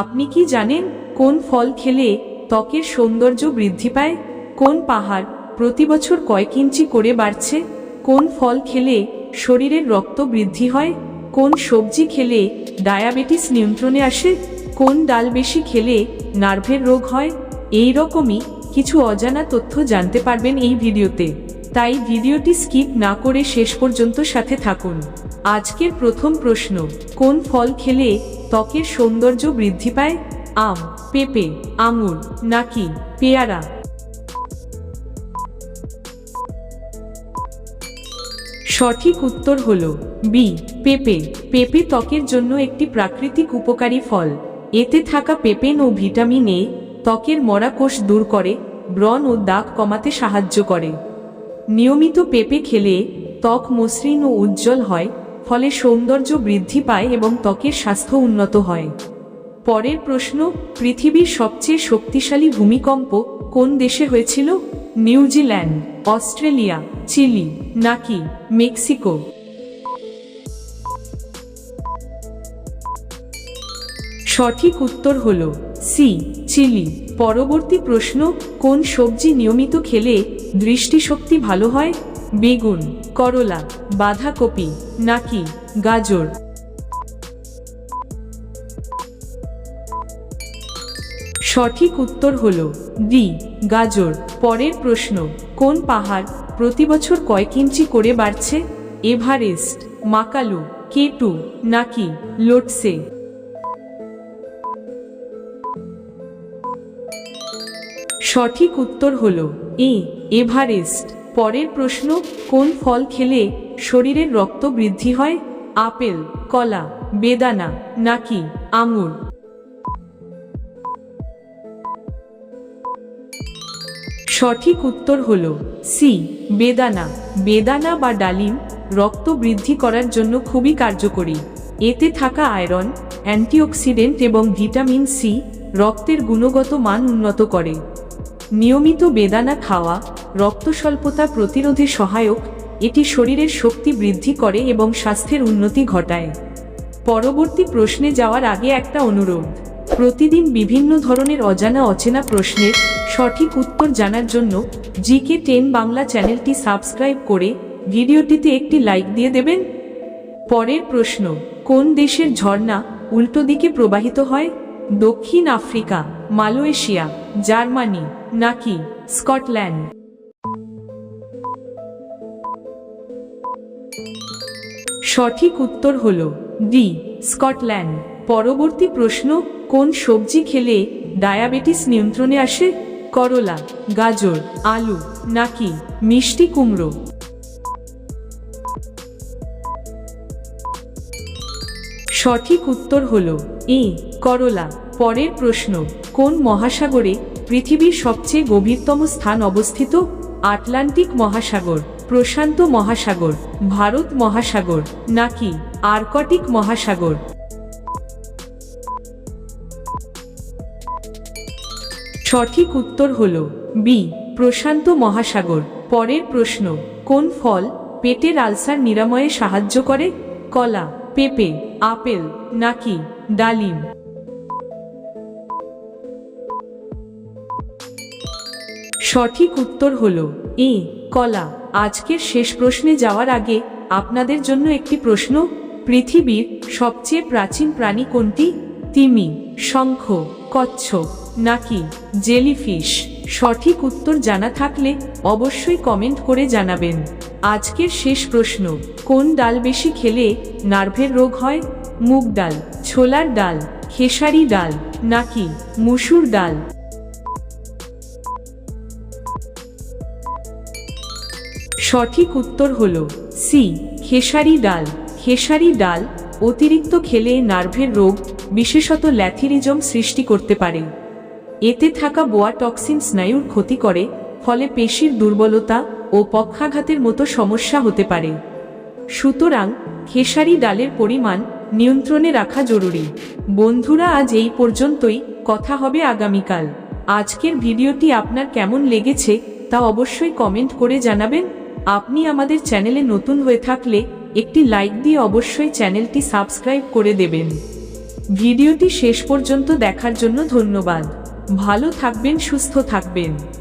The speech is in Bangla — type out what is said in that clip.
আপনি কি জানেন কোন ফল খেলে ত্বকের সৌন্দর্য বৃদ্ধি পায়? কোন পাহাড় প্রতি বছর কয়েক ইঞ্চি করে বাড়ছে? কোন ফল খেলে শরীরের রক্ত বৃদ্ধি হয়? কোন সবজি খেলে ডায়াবেটিস নিয়ন্ত্রণে আসে? কোন ডাল বেশি খেলে নার্ভের রোগ হয়? এই রকমই কিছু অজানা তথ্য জানতে পারবেন এই ভিডিওতে। তাই ভিডিওটি স্কিপ না করে শেষ পর্যন্ত সাথে থাকুন। আজকের প্রথম প্রশ্ন, কোন ফল খেলে ত্বকের সৌন্দর্য বৃদ্ধি পায় আম, পেঁপে, আঙুর, নাকি পেয়ারা। সঠিক উত্তর হল বি, পেঁপে। পেঁপে ত্বকের জন্য একটি প্রাকৃতিক উপকারী ফল। এতে থাকা পেপেন ও ভিটামিন এ ত্বকের মরা কোষ দূর করে, ব্রণ ও দাগ কমাতে সাহায্য করে। নিয়মিত পেঁপে খেলে ত্বক মসৃণ ও উজ্জ্বল হয় ফলে সৌন্দর্য বৃদ্ধি পায় এবং ত্বকের স্বাস্থ্য উন্নত হয়। পরের প্রশ্ন, পৃথিবীর সবচেয়ে শক্তিশালী ভূমিকম্প কোন দেশে হয়েছিল? নিউজিল্যান্ড, অস্ট্রেলিয়া, চিলি, নাকি মেক্সিকো? সঠিক উত্তর হল সি, চিলি। পরবর্তী প্রশ্ন, কোন সবজি নিয়মিত খেলে দৃষ্টিশক্তি ভালো হয়? বেগুন, করলা, বাঁধাকপি, নাকি গাজর? সঠিক উত্তর হল ডি, গাজর। পরের প্রশ্ন, কোন পাহাড় প্রতি বছর কয়েক ইঞ্চি করে বাড়ছে? এভারেস্ট, মাকালু, কেটু, নাকি লোটসে? সঠিক উত্তর হল এ, এভারেস্ট। পরের প্রশ্ন, কোন ফল খেলে শরীরের রক্ত বৃদ্ধি হয়? আপেল, কলা, বেদানা, নাকি আঙুর? সঠিক উত্তর হল সি বেদানা। বেদানা বা ডালিম রক্ত বৃদ্ধি করার জন্য খুবই কার্যকরী। এতে থাকা আয়রন, অ্যান্টিঅক্সিডেন্ট এবং ভিটামিন সি রক্তের গুণগত মান উন্নত করে। নিয়মিত বেদানা খাওয়া রক্ত স্বল্পতা প্রতিরোধে সহায়ক, এটি শরীরের শক্তি বৃদ্ধি করে এবং স্বাস্থ্যের উন্নতি ঘটায়। পরবর্তী প্রশ্নে যাওয়ার আগে একটা অনুরোধ। প্রতিদিন বিভিন্ন ধরনের অজানা অচেনা প্রশ্নের সঠিক উত্তর জানার জন্য জিকে টেন বাংলা চ্যানেলটি সাবস্ক্রাইব করে ভিডিওটিতে একটি লাইক দিয়ে দেবেন। পরের প্রশ্ন, কোন দেশের ঝর্ণা উল্টো দিকে প্রবাহিত হয়? দক্ষিণ আফ্রিকা, মালয়েশিয়া, জার্মানি, নাকি স্কটল্যান্ড? সঠিক উত্তর হল ডি, স্কটল্যান্ড। পরবর্তী প্রশ্ন, কোন সবজি খেলে ডায়াবেটিস নিয়ন্ত্রণে আসে? করলা, গাজর, আলু, নাকি মিষ্টি কুমড়ো? সঠিক উত্তর হল এ করলা। পরের প্রশ্ন, কোন মহাসাগরে পৃথিবীর সবচেয়ে গভীরতম স্থান অবস্থিত? আটলান্টিক মহাসাগর, প্রশান্ত মহাসাগর, ভারত মহাসাগর, নাকি আর্কটিক মহাসাগর? সঠিক উত্তর হল বি প্রশান্ত মহাসাগর। পরের প্রশ্ন, কোন ফল পেটের আলসার নিরাময়ে সাহায্য করে? কলা, পেঁপে, আপেল, নাকি ডালিম? সঠিক উত্তর হল এ, কলা। আজকের শেষ প্রশ্নে যাওয়ার আগে আপনাদের জন্য একটি প্রশ্ন। পৃথিবীর সবচেয়ে প্রাচীন প্রাণী কোনটি? তিমি, শঙ্খ, কচ্ছপ, নাকি জেলিফিশ? সঠিক উত্তর জানা থাকলে অবশ্যই কমেন্ট করে জানাবেন। আজকের শেষ প্রশ্ন, কোন ডাল বেশি খেলে নার্ভের রোগ হয়? মুগ ডাল, ছোলার ডাল, খেসারি ডাল, নাকি মুসুর ডাল? সঠিক উত্তর হল সি, খেসারি ডাল। খেসারি ডাল অতিরিক্ত খেলে নার্ভের রোগ, বিশেষত ল্যাথিরিজম সৃষ্টি করতে পারে। এতে থাকা বোয়া টক্সিন স্নায়ুর ক্ষতি করে, ফলে পেশির দুর্বলতা ও পক্ষাঘাতের মতো সমস্যা হতে পারে। সুতরাং খেসারি ডালের পরিমাণ নিয়ন্ত্রণে রাখা জরুরি। বন্ধুরা, আজ এই পর্যন্তই। কথা হবে আগামীকাল। আজকের ভিডিওটি আপনার কেমন লেগেছে তা অবশ্যই কমেন্ট করে জানাবেন। আপনি আমাদের চ্যানেলে নতুন হয়ে থাকলে একটি লাইক দিয়ে অবশ্যই চ্যানেলটি সাবস্ক্রাইব করে দেবেন। ভিডিওটি শেষ পর্যন্ত দেখার জন্য ধন্যবাদ। ভালো থাকবেন, সুস্থ থাকবেন।